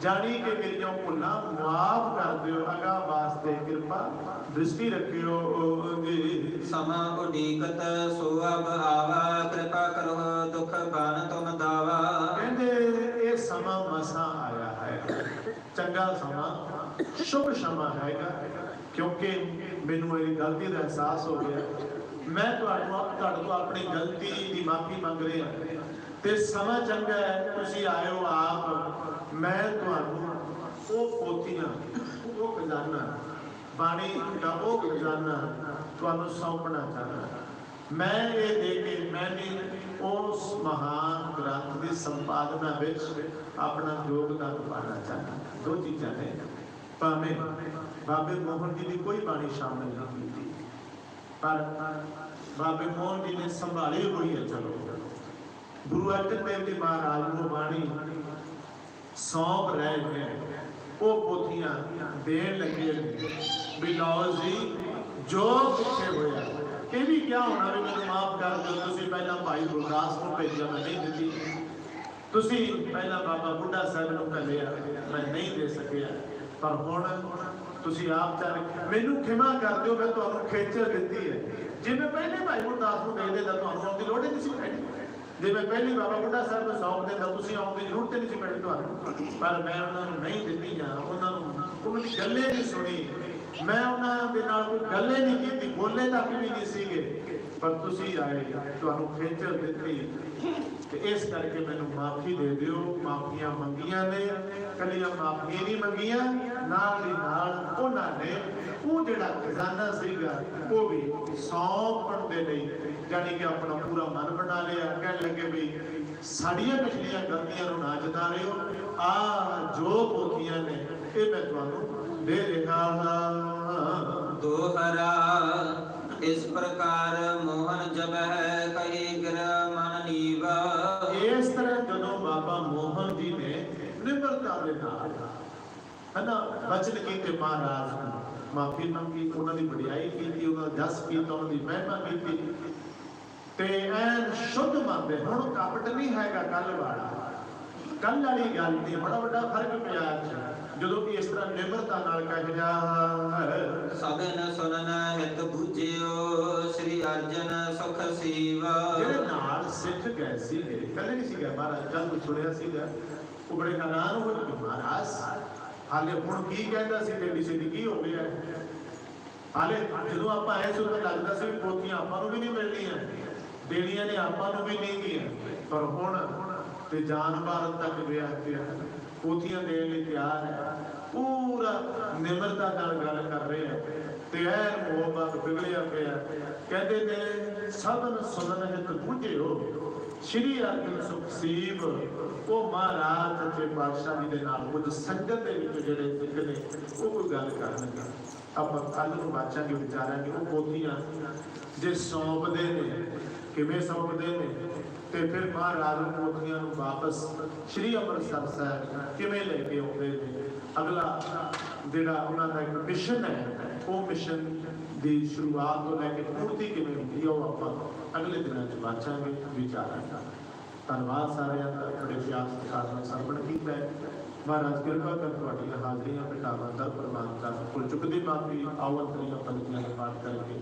ਜਾਣੀ ਕਿ ਮੇਰੀਆਂ ਭੁੱਲਾਂ ਮਾਫ ਕਰ ਦਿਓ ਅਗਾ ਵਾਸਤੇ ਕਿਰਪਾ ਦ੍ਰਿਸ਼ਟੀ ਰੱਖਿਓ ਸਮਾ ਉਡੀਕਤ ਸੋ ਅਬ ਆਵਾ ਕਿਰਪਾ ਕਰੋ ਦੁਖ ਬਨ ਤੁਮ ਦਾਵਾ। ਕਹਿੰਦੇ ਇਹ ਸਮਾਂ ਮਸਾਂ ਆਇਆ ਹੈ। ਚੰਗਾ ਸਮਾਂ ਸ਼ੁਭ ਸਮਾਂ ਹੈਗਾ ਕਿਉਂਕਿ ਮੈਨੂੰ ਇਹ ਗਲਤੀ ਦਾ ਅਹਿਸਾਸ ਹੋ ਗਿਆ। ਮੈਂ ਤੁਹਾਨੂੰ ਤੁਹਾਡੇ ਤੋਂ ਆਪਣੀ ਗਲਤੀ ਦੀ ਮਾਫੀ ਮੰਗ ਰਿਹਾ ਤੇ ਸਮਾਂ ਚੰਗਾ ਹੈ, ਤੁਸੀਂ ਆਇਓ ਆਪ। ਮੈਂ ਤੁਹਾਨੂੰ ਉਹ ਪੋਤੀਆਂ, ਉਹ ਖਜ਼ਾਨਾ, ਬਾਣੀ ਦਾ ਉਹ ਖਜ਼ਾਨਾ ਤੁਹਾਨੂੰ ਸੌਂਪਣਾ ਚਾਹੁੰਦਾ ਮੈਂ ਇਹ ਦੇ ਕੇ ਮੈਂ ਵੀ ਉਸ ਮਹਾਨ ਗ੍ਰੰਥ ਦੀ ਸੰਪਾਦਨਾ ਵਿੱਚ ਆਪਣਾ ਯੋਗਦਾਨ ਪਾਣਾ ਚਾਹੁੰਦਾ ਦੋ ਚੀਜ਼ਾਂ ਨੇ। ਭਾਵੇਂ ਬਾਬੇ ਮੋਹਨ ਜੀ ਦੀ ਕੋਈ ਬਾਣੀ ਸ਼ਾਮਿਲ ਨਹੀਂ ਕੀਤੀ। ਪਰ ਬਾਬੇ ਮੋਹਨ ਜੀ ਨੇ ਸੰਭਾਲੀ ਹੋਈ ਹੈ ਚਲੋ। ਗੁਰੂ ਅਰਜਨ ਦੇਵ ਜੀ ਮਹਾਰਾਜ ਨੂੰ ਬਾਣੀ ਸੌਂਪ ਰਹੇ ਨੇ। ਉਹ ਪੋਥੀਆਂ ਦੇਣ ਲੱਗੇ ਨੇ ਵੀ ਲਓ ਜੀ, ਜੋ ਪਿੱਛੇ ਹੋਇਆ। ਇਹ ਵੀ ਕਿਹਾ ਹੋਣਾ ਵੀ ਮੈਨੂੰ ਮਾਫ ਕਰ ਦਿਓ, ਤੁਸੀਂ ਪਹਿਲਾਂ ਭਾਈ ਗੁਰਦਾਸ ਨੂੰ ਭੇਜਿਆ, ਮੈਂ ਨਹੀਂ ਦਿੱਤੀ। ਤੁਸੀਂ ਪਹਿਲਾਂ ਬਾਬਾ ਬੁੱਢਾ ਸਾਹਿਬ ਨੂੰ ਘੱਲਿਆ ਮੈਂ ਨਹੀਂ ਦੇ ਸਕਿਆ। ਪਰ ਹੁਣ ਤੁਸੀਂ ਆਪ ਚੱਲ ਮੈਨੂੰ ਖਿਮਾ ਕਰ ਦਿਓ ਮੈਂ ਤੁਹਾਨੂੰ ਖੇਚਲ ਦਿੱਤੀ ਹੈ। ਜਿਵੇਂ ਪਹਿਲੇ ਭਾਈ ਗੁਰਦਾਸ ਨੂੰ ਦੇ ਦਿੰਦਾ, ਤੁਹਾਨੂੰ ਆਉਣ ਦੀ ਲੋੜ ਹੀ ਨਹੀਂ ਸੀ ਪੈਣੀ। ਜਿਵੇਂ ਪਹਿਲੀ ਬਾਬਾ ਬੁੱਢਾ ਸਾਹਿਬ ਨੂੰ ਸੌਂਪ ਦਿੰਦਾ ਤੁਸੀਂ ਆਉਣ ਦੀ ਜ਼ਰੂਰਤ ਨਹੀਂ ਸੀ ਪੈਣੀ ਤੁਹਾਨੂੰ। ਪਰ ਮੈਂ ਉਹਨਾਂ ਨੂੰ ਨਹੀਂ ਦਿੱਤੀ ਜਾਂ ਉਹਨਾਂ ਨੂੰ ਉਹਨਾਂ ਦੀ ਗੱਲੇ ਨਹੀਂ ਸੁਣੀ। ਮੈਂ ਉਹਨਾਂ ਦੇ ਨਾਲ ਕੋਈ ਗੱਲੇ ਨਹੀਂ ਕੀਤੀ, ਬੋਲੇ ਤੱਕ ਵੀ ਨਹੀਂ ਸੀਗੇ। ਪਰ ਤੁਸੀਂ ਆਏ, ਤੁਹਾਨੂੰ ਖੇਚਲ ਦਿੱਤੀ ਤੇ ਇਸ ਕਰਕੇ ਮੈਨੂੰ ਮਾਫੀ ਦੇ ਦਿਓ। ਮਾਫੀਆਂ ਮੰਗੀਆਂ ਨੇ, ਕੱਲੀਆਂ ਮਾਫੀਆਂ ਨਹੀਂ ਮੰਗੀਆਂ, ਨਾਲ ਦੀ ਨਾਲ ਉਹਨਾਂ ਨੇ ਉਹ ਜਿਹੜਾ ਖਜ਼ਾਨਾ ਸੀਗਾ, ਉਹ ਵੀ ਸੌਂਪਣ ਦੇ ਲਈ ਜਾਨੀ ਕਿ ਆਪਣਾ ਪੂਰਾ ਮਨ ਬਣਾ ਲਿਆ, ਕਹਿਣ ਲੱਗੇ ਵੀ ਸਾਡੀਆਂ ਪਿਛਲੀਆਂ ਗਲਤੀਆਂ ਨੂੰ ਨਾ ਜਤਾ ਰਹੇ। ਹੋ ਆ ਜੋ ਪੋਥੀਆਂ ਨੇ, ਇਹ ਮੈਂ ਤੁਹਾਨੂੰ ਦੇ ਰਿਹਾ ਹਾਂ। ਦੋਹਰਾ ਇਸ ਪ੍ਰਕਾਰ ਮੋਹਨ ਜਬ ਹੈ ਕਹੀ ਗਿਰ ਮਨ ਨੀਵਾ। ਇਸ ਤਰ੍ਹਾਂ ਜਦੋਂ ਬਾਬਾ ਮੋਹਨ ਜੀ ਨੇ ਨਿਮਰਤਾ ਦੇ ਨਾਲ, ਹਨਾ, ਬਚਨ ਕੀਤੇ ਮਹਾਰਾਜ ਨੂੰ, ਮਾਫੀ ਮੰਗੀ, ਉਹਨਾਂ ਦੀ ਵਡਿਆਈ ਕੀਤੀ ਉਹਨਾਂ ਦਾ ਜਸ ਕੀਤਾ, ਉਹਨਾਂ ਦੀ ਮਹਿਮਾ ਕੀਤੀ। ਤੇ ਐਨ ਸ਼ੁੱਧ ਮੰਨਦੇ, ਹੁਣ ਕਪਟ ਨਹੀਂ ਹੈਗਾ ਕੱਲ ਵਾਲਾ। ਕੱਲ ਵਾਲੀ ਗੱਲ ਤੇ ਬੜਾ ਵੱਡਾ ਫ਼ਰਕ ਪਿਆ ਅੱਜ। ਜਦੋਂ ਕਿ ਇਸ ਤਰ੍ਹਾਂ ਨਿਮਰਤਾ ਨਾਲ ਕਹਿ ਜਾ ਸਗਨ ਸੁਨਨ ਹਿਤ ਬੁਝਿਓ ਸ੍ਰੀ ਅਰਜਨ ਸੁਖ ਸੀਵਾ। ਜਿਹੜੇ ਨਾਲ ਸਿੱਖ ਗਏ ਸੀਗੇ ਪਹਿਲੇ ਨਹੀਂ ਸੀਗਾ ਮਹਾਰਾਜ ਜਦ ਸੁਣਿਆ ਸੀਗਾ ਉਹ ਬੜੇ ਹੈਰਾਨ ਹੋਏ ਕਿ ਮਹਾਰਾਜ ਹਾਲੇ ਹੁਣ ਕੀ ਕਹਿੰਦਾ ਸੀ ਤੇ ਦੀ ਕੀ ਹੋ ਗਿਆ ਹਾਲੇ ਜਦੋਂ ਆਪਾਂ ਐ ਸੁਣਨ ਲੱਗਦਾ ਸੀ ਵੀ ਪੋਥੀਆਂ ਆਪਾਂ ਨੂੰ ਵੀ ਨਹੀਂ ਮਿਲਣੀਆਂ ਦੇਣੀਆਂ ਨੇ ਆਪਾਂ ਨੂੰ ਵੀ ਨਹੀਂ ਗੀਆਂ ਪਰ ਹੁਣ ਤੇ ਜਾਨ ਮਾਰਨ ਤੱਕ ਗਿਆ। ਪਿਆ ਪੋਥੀਆਂ ਦੇਣ ਲਈ ਤਿਆਰ ਹੈ। ਪੂਰਾ ਨਿਮਰਤਾ ਨਾਲ ਗੱਲ ਕਰ ਰਹੇ ਆ ਤੇ ਐ ਮੋਹਬਤ ਵਿਗੜਿਆ ਪਿਆ ਕਹਿੰਦੇ ਨੇ ਸਭਨ ਸੁਨਨ ਹਿਤ ਬੁਝਿਓ ਸ਼੍ਰੀ ਅਰਜਨ ਸੁਖਸੀਬ ਉਹ ਮਹਾਰਾਜ ਸੱਚੇ ਪਾਤਸ਼ਾਹ ਜੀ ਦੇ ਨਾਲ ਕੁਝ ਸੰਗਤ ਦੇ ਵਿੱਚ ਜਿਹੜੇ ਸਿੱਖ ਨੇ, ਉਹ ਕੋਈ ਗੱਲ ਕਰਨਗੇ ਆਪਾਂ ਕੱਲ ਨੂੰ ਬਾਚਾਂਗੇ ਵਿਚਾਰਾਂਗੇ, ਉਹ ਪੋਥੀਆਂ ਜੇ ਸੌਂਪਦੇ ਨੇ, ਕਿਵੇਂ ਸੌਂਪਦੇ ਨੇ? ਤੇ ਫਿਰ ਮਹਾਰਾਜ ਨੂੰ ਨੂੰ ਵਾਪਸ ਸ਼੍ਰੀ ਅੰਮ੍ਰਿਤਸਰ ਸਾਹਿਬ ਕਿਵੇਂ ਲੈ ਕੇ ਆਉਂਦੇ ਨੇ? ਅਗਲਾ ਜਿਹੜਾ ਉਹਨਾਂ ਦਾ ਇੱਕ ਮਿਸ਼ਨ ਹੈ, ਉਹ ਮਿਸ਼ਨ ਦੀ ਸ਼ੁਰੂਆਤ ਤੋਂ ਲੈ ਕੇ ਪੂਰਤੀ ਕਿਵੇਂ ਹੁੰਦੀ ਹੈ, ਉਹ ਆਪਾਂ ਅਗਲੇ ਦਿਨਾਂ 'ਚ ਬਾਚਾਂਗੇ ਵਿਚਾਰਾਂਗੇ। ਧੰਨਵਾਦ ਸਾਰਿਆਂ ਦਾ, ਤੁਹਾਡੇ ਪਿਆਰ ਸਤਿਕਾਰ ਨਾਲ ਸਰਵਣ ਕੀਤਾ ਮਹਾਰਾਜ, ਕਿਰਪਾ ਕਰ ਤੁਹਾਡੀਆਂ ਹਾਜ਼ਰੀਆਂ ਮਿਟਾਵਾਂ ਦਾ ਪ੍ਰਮਾਨ ਕਰ ਕੁਲ ਚੁੱਕਦੀ ਮਾਫੀ ਆਓ, ਅੰਤਰੀਆਂ ਆਪਾਂ ਦਾ ਪਾਠ ਕਰਕੇ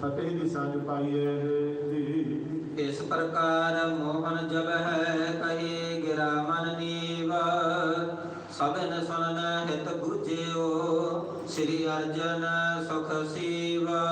ਫਤਿਹ ਦੀ ਸਾਂਝ ਪਾਈਏ ਇਸ ਪ੍ਰਕਾਰ ਮੋਹਨ ਜਬ ਹੈ ਕਹੇ ਗਿਰਾ ਮਨ ਨੀਵਾ। ਸਗਨ ਸੁਨਨ ਹਿਤ ਬੁਝਿਓ, ਸ੍ਰੀ ਅਰਜਨ ਸੁਖ ਸੀਵਾ।